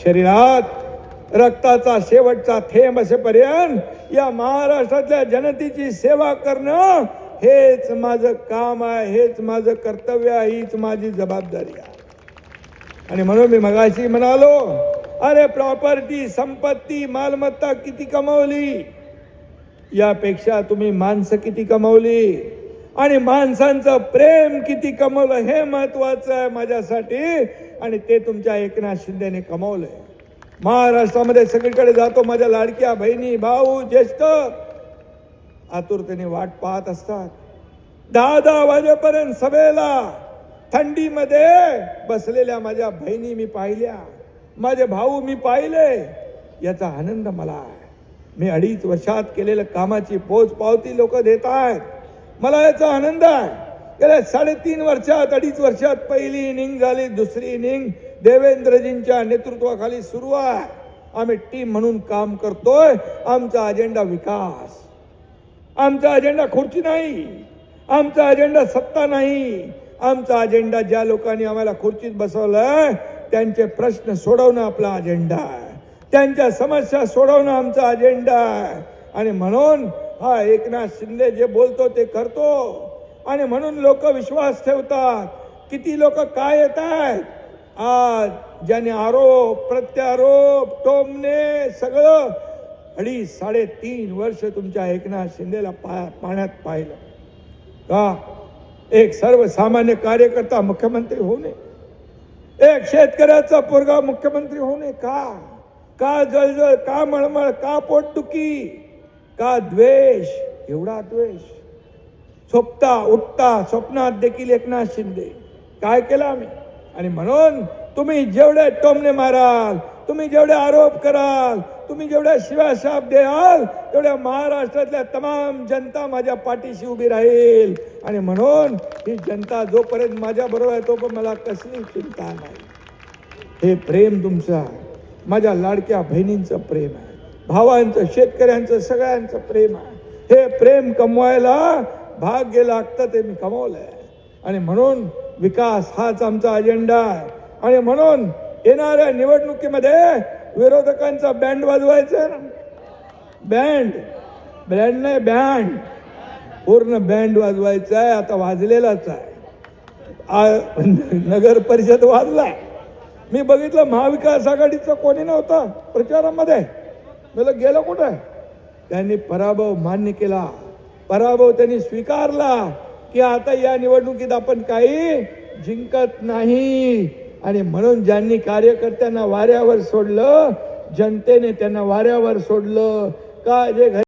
शरीरात रक्ताचा शेवटचा थेंब असेपर्यंत या महाराष्ट्रातल्या जनतेची सेवा करणं हेच माझं काम आहे हेच माझं कर्तव्य आहे हीच माझी जबाबदारी आहे. आणि म्हणून मी मगाशी म्हणालो अरे प्रॉपर्टी संपत्ती मालमत्ता किती कमवली? यापेक्षा तुम्ही माणसं किती कमवली? आणि माणसांचं प्रेम किती कमवलं हे महत्वाचं आहे माझ्यासाठी. आणि ते तुमच्या एकनाथ शिंदेने कमवलंय. महाराष्ट्रामध्ये सगळीकडे जातो माझ्या लाडक्या बहिणी भाऊ ज्येष्ठ. आतुरतेने वाट पाहत असतात. दहा दहा वाजेपर्यंत सभेला थंडीमध्ये बसलेल्या माझ्या बहिणी मी पाहिल्या. माझे भाऊ मी पाहिले. याचा आनंद मला आहे. मी अडीच वर्षात केलेलं कामाची पोच पावती लोक देत आहेत मला याचा आनंद आहे. गेल्या साडेतीन वर्षात अडीच वर्षात पहिली इनिंग झाली दुसरी इनिंग देवेंद्रजींच्या नेतृत्वाखाली सुरू आहे आम्ही टीम म्हणून काम करतोय. आमचा अजेंडा विकास. आमचा अजेंडा खुर्ची नाही. आमचा अजेंडा सत्ता नाही. आमचा अजेंडा ज्या लोकांनी आम्हाला खुर्चीत बसवलं त्यांचे प्रश्न सोडवणं आपला अजेंडा आहे. त्यांच्या समस्या सोडवणं आमचा अजेंडा आहे. आणि म्हणून हा एकनाथ शिंदे जे बोलतो ते करतो. आणि म्हणून लोक विश्वास ठेवतात. किती लोक काय येत आहेत आज ज्याने आरोप प्रत्यारोप टोमणे सगळं अडी साडेतीन वर्ष तुमच्या एकनाथ शिंदेला पा पाण्यात पाहिलं. का? एक सर्वसामान्य कार्यकर्ता मुख्यमंत्री होऊ नये. एक शेतकऱ्याचा पोरगा मुख्यमंत्री होऊ नये. का? का जळजळ का मळमळ का पोटदुखी? का द्वेष एवढा द्वेष. झोपता उठता स्वप्नात देखील एकनाथ शिंदे. काय केलं आम्ही? आणि म्हणून तुम्ही जेवढे टोमणे माराल तुम्ही जेवढे आरोप कराल तुम्ही जेवढ्या शिव्या शाप द्याल तेवढ्या महाराष्ट्रातल्या तमाम जनता माझ्या पाठीशी उभी राहील. आणि म्हणून ही जनता जोपर्यंत माझ्या बरोबर आहे पण मला कसली चिंता नाही. हे प्रेम तुमचं आहे. माझ्या लाडक्या बहिणींचं प्रेम आहे. भावांचं शेतकऱ्यांचं सगळ्यांचं प्रेम आहे. हे प्रेम कमवायला भाग्य लागतं ते मी कमवलंय. आणि म्हणून विकास हाच आमचा अजेंडा आहे. आणि म्हणून येणाऱ्या निवडणुकीमध्ये विरोधकांचा बँड वाजवायचा आहे बँड. बँड नाही बँड. पूर्ण बँड वाजवायचा आहे आता वाजलेलाच आहे. नगर परिषद वाजलाय. मी बघितलं महाविकास आघाडीचा कोणी नव्हता प्रचारामध्ये. मला गेलं कुठं? त्यांनी पराभव मान्य केला. पराभव त्यांनी स्वीकारला की आता या निवडणुकीत आपण काही जिंकत नाही. आणि म्हणून ज्यांनी कार्यकर्त्यांना वाऱ्यावर सोडलं जनतेने त्यांना वाऱ्यावर सोडलं. का जे घरी